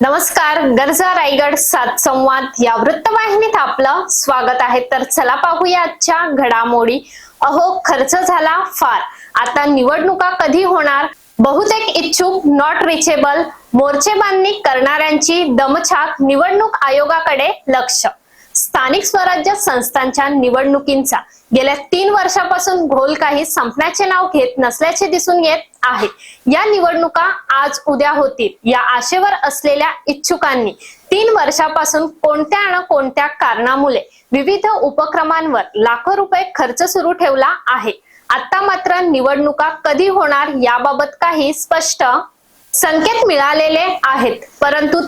नमस्कार गरजा रायगड सात संवाद या वृत्तवाहिनीत आपलं स्वागत आहे. तर चला पाहूया आजच्या घडामोडी. अहो खर्च झाला फार. आता निवडणुका कधी होणार? बहुतेक इच्छुक नॉट रिचेबल मोर्चेबांधणी करणाऱ्यांची दमछाक निवडणूक आयोगाकडे लक्ष. स्थानिक स्वराज्य संस्थांच्या निवडणुकींचा गेल्या तीन वर्षापासून घोल काही संपण्याचे नाव घेत नसल्याचे दिसून येत आहे. या निवडणुका आज उद्या होतील या आशेवर असलेल्या इच्छुकांनी तीन वर्षापासून कोणत्या न कोणत्या कारणामुळे विविध उपक्रमांवर लाखो रुपये खर्च सुरू ठेवला आहे? आता मात्र निवडणुका कधी होणार याबाबत काही स्पष्ट संकेत मिळालेले आहेत परंतु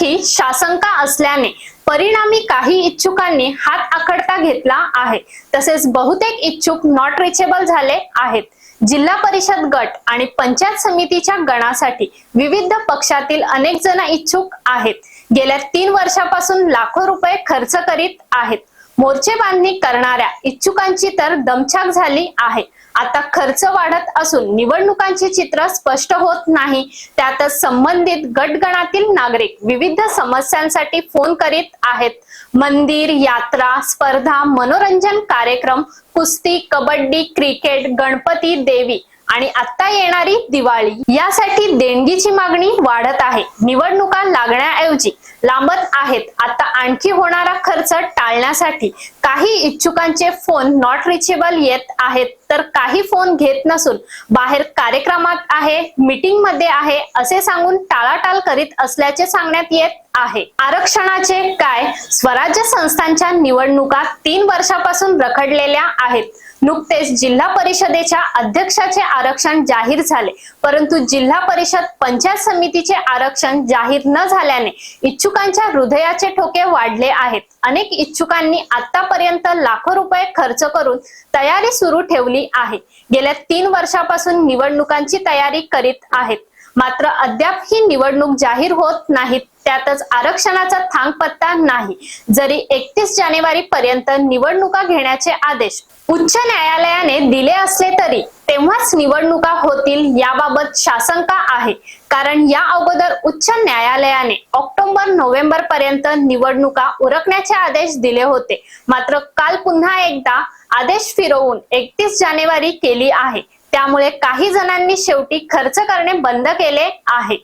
ही शासंका असल्याने परिणामी काही इच्छुकांनी हात आखडता घेतला आहे. तसेच बहुतेक इच्छुक नॉट रिचेबल झाले आहेत. जिल्हा परिषद गट आणि पंचायत समितीच्या गणासाठी विविध पक्षातील अनेक जण इच्छुक आहेत. गेल्या तीन वर्षापासून लाखो रुपये खर्च करीत आहेत. मोर्चे बांधणी करणाऱ्या इच्छुकांची तर दमछाक झाली आहे. आता खर्च वाढत असून निवडणुकांचे चित्र स्पष्ट होत नाही. त्यातच संबंधित गटगणातील नागरिक विविध समस्यांसाठी फोन करीत आहेत. मंदिर यात्रा स्पर्धा मनोरंजन कार्यक्रम कुस्ती कबड्डी क्रिकेट गणपती देवी आणि आता येणारी दिवाळी यासाठी देणगीची मागणी वाढत आहे. निवडणुका लागण्याऐवजी लांबत आहेत. आता आणखी होणारा खर्च टाळण्यासाठी काही इच्छुकांचे फोन नॉट रिचेबल येत आहेत. तर काही फोन घेत नसून बाहेर कार्यक्रमात आहे मीटिंगमध्ये आहे असे सांगून टाळाटाळ करीत असल्याचे सांगण्यात येत आहे. आरक्षणाचे काय स्वराज्य संस्थांच्या निवडणुका तीन वर्षापासून रखडलेल्या आहेत. नुकतेच जिल्हा परिषदेच्या अध्यक्षाचे आरक्षण जाहीर झाले. परंतु जिल्हा परिषद पंचायत समितीचे आरक्षण जाहीर न झाल्याने इच्छुकांच्या हृदयाचे ठोके वाढले आहेत. अनेक इच्छुकांनी आतापर्यंत लाखो रुपये खर्च करून तयारी सुरू ठेवली आहे. गेल्या तीन वर्षापासून निवडणुकांची तयारी करीत आहेत. मात्र अद्याप ही निवडणूक जाहीर होत नाहीत. त्यातच आरक्षणाचा थांगपत्ता नाही. जरी एकतीस जानेवारी पर्यंत निवडणुका घेण्याचे आदेश उच्च न्यायालयाने दिले असले तरी तेव्हाच निवडणुका होतील याबाबत शासंका आहे. कारण या अगोदर उच्च न्यायालयाने ऑक्टोबर नोव्हेंबर पर्यंत निवडणुका उरकण्याचे आदेश दिले होते. मात्र काल पुन्हा एकदा आदेश फिरवून एकतीस जानेवारी केली आहे. त्यामुळे काही जणांनी शेवटी खर्च करणे बंद केले आहे.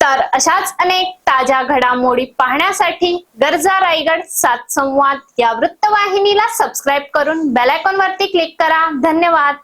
तर अशाच अनेक ताज्या घडामोडी पाहण्यासाठी गरजा रायगड सात संवाद या वृत्तवाहिनीला सबस्क्राईब करून बेल आयकॉन वरती क्लिक करा. धन्यवाद.